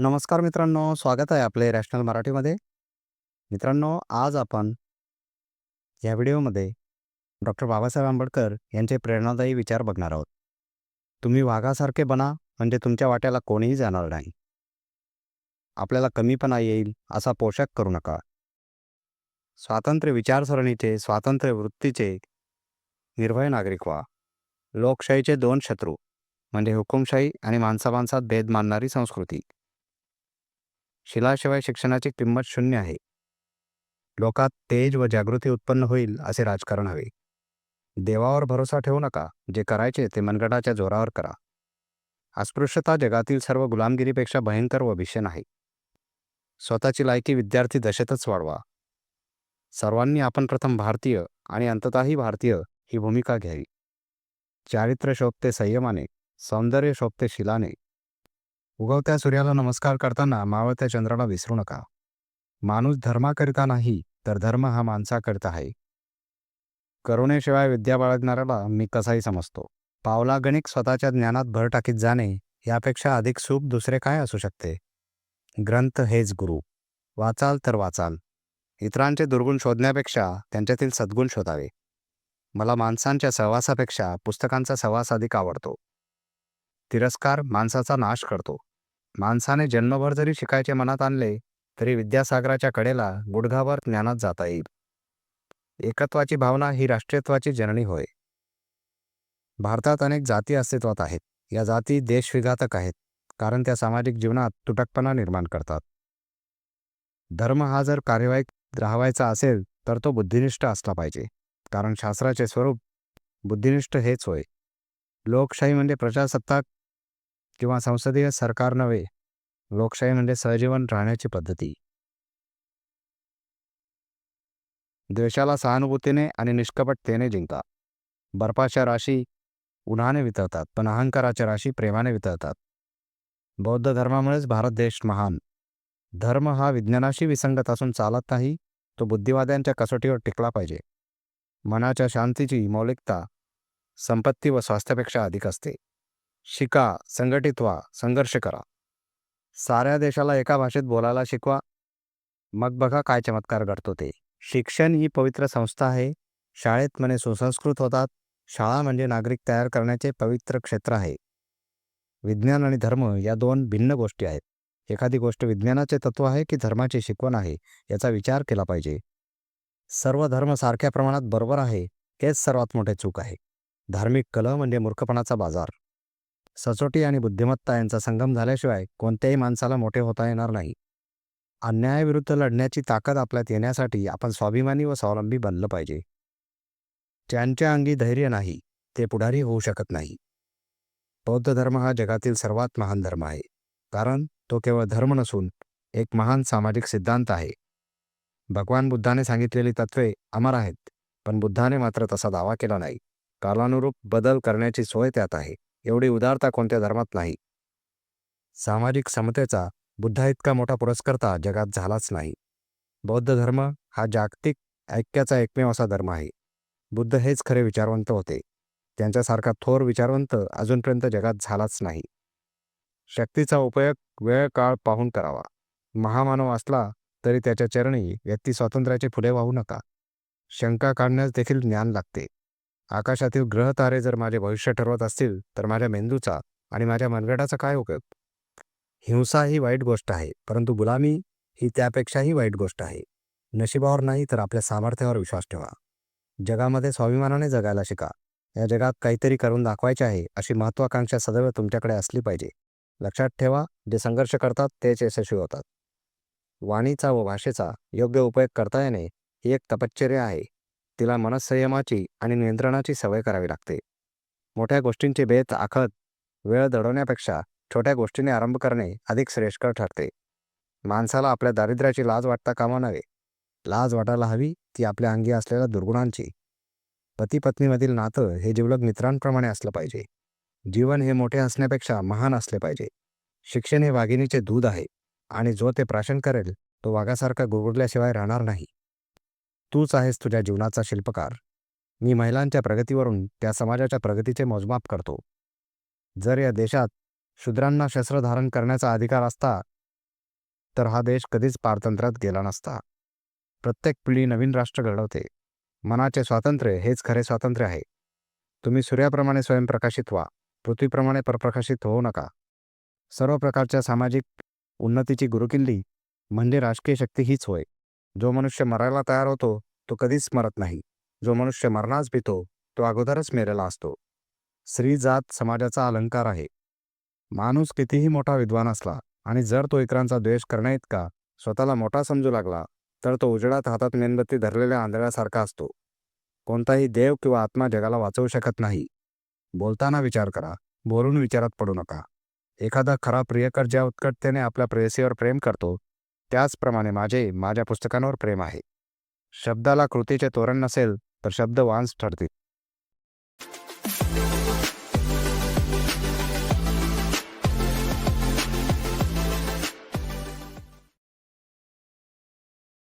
नमस्कार मित्रांनो, स्वागत आहे आपले रॅशनल मराठीमध्ये. मित्रांनो, आज आपण या व्हिडिओमध्ये डॉक्टर बाबासाहेब आंबेडकर यांचे प्रेरणादायी विचार बघणार आहोत. तुम्ही वाघासारखे बना म्हणजे तुमच्या वाट्याला कोणीही जाणार नाही. आपल्याला कमीपणा येईल असा पोशाख करू नका. स्वातंत्र्य विचारसरणीचे, स्वातंत्र्य वृत्तीचे निर्भय नागरिक व्हा. लोकशाहीचे दोन शत्रू म्हणजे हुकुमशाही आणि माणसा-माणसात भेद मानणारी संस्कृती. शिलाशिवाय शिक्षणाची किंमत शून्य आहे. लोकात तेज व जागृती उत्पन्न होईल असे राजकारण हवे. देवावर भरोसा ठेवू नका. जे करायचे ते मनगटाच्या जोरावर करा. अस्पृश्यता जगातील सर्व गुलामगिरीपेक्षा भयंकर व भीषण आहे. स्वतःची लायकी विद्यार्थी दशेतच वाढवा. सर्वांनी आपण प्रथम भारतीय आणि अंततःही भारतीय ही भूमिका घ्यावी. चारित्र्य शोभते संयमाने, सौंदर्य शोभते शिलाने. उगवत्या सूर्याला नमस्कार करताना मावळत्या चंद्राला विसरू नका. माणूस धर्माकरिता नाही तर धर्म हा माणसाकरिता आहे. करुणेशिवाय विद्या बाळगणाऱ्याला मी कसाही समजतो. पावलागणिक स्वतःच्या ज्ञानात भर टाकीत जाणे यापेक्षा अधिक सुख दुसरे काय असू शकते. ग्रंथ हेच गुरु. वाचाल तर वाचाल. इतरांचे दुर्गुण शोधण्यापेक्षा त्यांच्यातील सद्गुण शोधावे. मला माणसांच्या सहवासापेक्षा पुस्तकांचा सहवास अधिक आवडतो. तिरस्कार माणसाचा नाश करतो. माणसाने जन्मभर जरी शिकायचे मनात आणले तरी विद्यासागराच्या कडेला गुडघावर ज्ञानात जाता येईल. एकत्वाची भावना ही राष्ट्रीयत्वाची जननी होय. भारतात अनेक जाती अस्तित्वात आहेत. या जाती देशविघातक आहेत कारण त्या सामाजिक जीवनात तुटकपणा निर्माण करतात. धर्म हा जर कार्यवाहीत राहावायचा असेल तर तो बुद्धिनिष्ठ असला पाहिजे कारण शास्त्राचे स्वरूप बुद्धिनिष्ठ हेच होय. लोकशाही म्हणजे प्रजासत्ताक किंवा संसदीय सरकार नव्हे. लोकशाही म्हणजे सहजीवन राहण्याची पद्धती. द्वेषाला सहानुभूतीने आणि निष्कपटतेने जिंका. बर्फाच्या राशी उन्हाने वितळतात पण अहंकाराच्या राशी प्रेमाने वितळतात. बौद्ध धर्मामुळेच भारत देश महान. धर्म हा विज्ञानाशी विसंगत असून चालत नाही, तो बुद्धिवाद्यांच्या कसोटीवर टिकला पाहिजे. मनाच्या शांतीची मौलिकता संपत्ती व स्वास्थ्यापेक्षा अधिक असते. शिका, संघटित व्हा, संघर्ष करा. साऱ्या देशाला एका भाषेत बोलायला शिकवा. मग बघा काय चमत्कार घडतो ते. शिक्षण ही पवित्र संस्था आहे. शाळेत म्हणे सुसंस्कृत होतात. शाळा म्हणजे नागरिक तयार करण्याचे पवित्र क्षेत्र आहे. विज्ञान आणि धर्म या दोन भिन्न गोष्टी आहेत. एखादी गोष्ट विज्ञानाचे तत्व आहे की धर्माची शिकवण आहे याचा विचार केला पाहिजे. सर्व धर्म सारख्या प्रमाणात बरोबर आहे हेच सर्वात मोठे चूक आहे. धार्मिक कलह म्हणजे मूर्खपणाचा बाजार. सचोटी आणि बुद्धिमत्ता यांचा संगम झाल्याशिवाय कोणत्याही माणसाला मोठे होता येणार नाही. अन्यायाविरुद्ध लढण्याची ताकद आपल्यात येण्यासाठी आपण स्वाभिमानी व स्वावलंबी बनलं पाहिजे. ज्यांच्या अंगी धैर्य नाही ते पुढारी होऊ शकत नाही. बौद्ध धर्म हा जगातील सर्वात महान धर्म आहे कारण तो केवळ धर्म नसून एक महान सामाजिक सिद्धांत आहे. भगवान बुद्धाने सांगितलेली तत्वे अमर आहेत पण बुद्धाने मात्र तसा दावा केला नाही. कालानुरूप बदल करण्याची सोय त्यात आहे. एवढी उदारता कोणत्या धर्मात नाही. सामाजिक समतेचा बुद्धा इतका मोठा पुरस्कर्ता जगात झालाच नाही. बौद्ध धर्म हा जागतिक ऐक्याचा एकमेव असा धर्म आहे. बुद्ध हेच खरे विचारवंत होते. त्यांच्यासारखा थोर विचारवंत अजूनपर्यंत जगात झालाच नाही. शक्तीचा उपयोग वेळ काळ पाहून करावा. महामानव असला तरी त्याच्या चरणी व्यक्ती स्वातंत्र्याचे फुले वाहू नका. शंका काढण्यास देखील ज्ञान लागते. आकाशातील ग्रह तारे जर माझे भविष्य ठरवत असतील तर माझ्या मेंदूचा आणि माझ्या मनगटाचा काय उपयोग? हिंसा ही वाईट गोष्ट आहे परंतु गुलामी ही त्यापेक्षाही वाईट गोष्ट आहे. नशिबावर नाही तर आपल्या सामर्थ्यावर विश्वास ठेवा. जगामध्ये स्वाभिमानाने जगायला शिका. या जगात काहीतरी करून दाखवायचे आहे अशी महत्वाकांक्षा सदैव तुमच्याकडे असली पाहिजे. लक्षात ठेवा जे संघर्ष करतात तेच यशस्वी होतात. वाणीचा व भाषेचा योग्य उपयोग करता येणे ही एक तपश्चर्या आहे. तिला मनसंयमाची आणि नियंत्रणाची सवय करावी लागते. मोठ्या गोष्टींचे बेत आखत वेळ दडवण्यापेक्षा छोट्या गोष्टीने आरंभ करणे अधिक श्रेयस्कर ठरते. माणसाला आपल्या दारिद्र्याची लाज वाटता कामा नव्हे लाज वाटायला हवी ती आपल्या अंगी असलेल्या दुर्गुणांची. पती पत्नीमधील नातं हे जिवलग मित्रांप्रमाणे असलं पाहिजे. जीवन हे मोठे असण्यापेक्षा महान असले पाहिजे. शिक्षण हे वाघिणीचे दूध आहे आणि जो ते प्राशन करेल तो वाघासारखा गुरगुरल्याशिवाय राहणार नाही. तूच आहेस तुझ्या जीवनाचा शिल्पकार. मी महिलांच्या प्रगतीवरून त्या समाजाच्या प्रगतीचे मोजमाप करतो. जर या देशात शूद्रांना शस्त्र धारण करण्याचा अधिकार असता तर हा देश कधीच पारतंत्र्यात गेला नसता. प्रत्येक पिढी नवीन राष्ट्र घडवते. मनाचे स्वातंत्र्य हेच खरे स्वातंत्र्य आहे. तुम्ही सूर्याप्रमाणे स्वयंप्रकाशित व्हा. पृथ्वीप्रमाणे परप्रकाशित होऊ नका. सर्व प्रकारच्या सामाजिक उन्नतीची गुरुकिल्ली म्हणजे राजकीय शक्ती हीच होय. जो मनुष्य मरायला तयार होतो तो कधीच मरत नाही. जो मनुष्य मरणास भीतो तो अगोदरच मेलेला असतो. स्त्री जात समाजाचा अलंकार आहे. माणूस कितीही मोठा विद्वान असला आणि जर तो इतरांचा द्वेष करण्याइतका स्वतःला मोठा समजू लागला तर तो उजेडात हातात मेणबत्ती धरलेल्या आंधळ्यासारखा असतो. कोणताही देव किंवा आत्मा जगाला वाचवू शकत नाही. बोलताना विचार करा बोलून विचारात पडू नका. एखादा खरा प्रियकर ज्या उत्कटतेने आपल्या प्रेयसीवर प्रेम करतो त्याचप्रमाणे माझे माझ्या पुस्तकांवर प्रेम आहे. शब्दाला कृतीचे तोरण नसेल तर शब्द वांस ठरतील.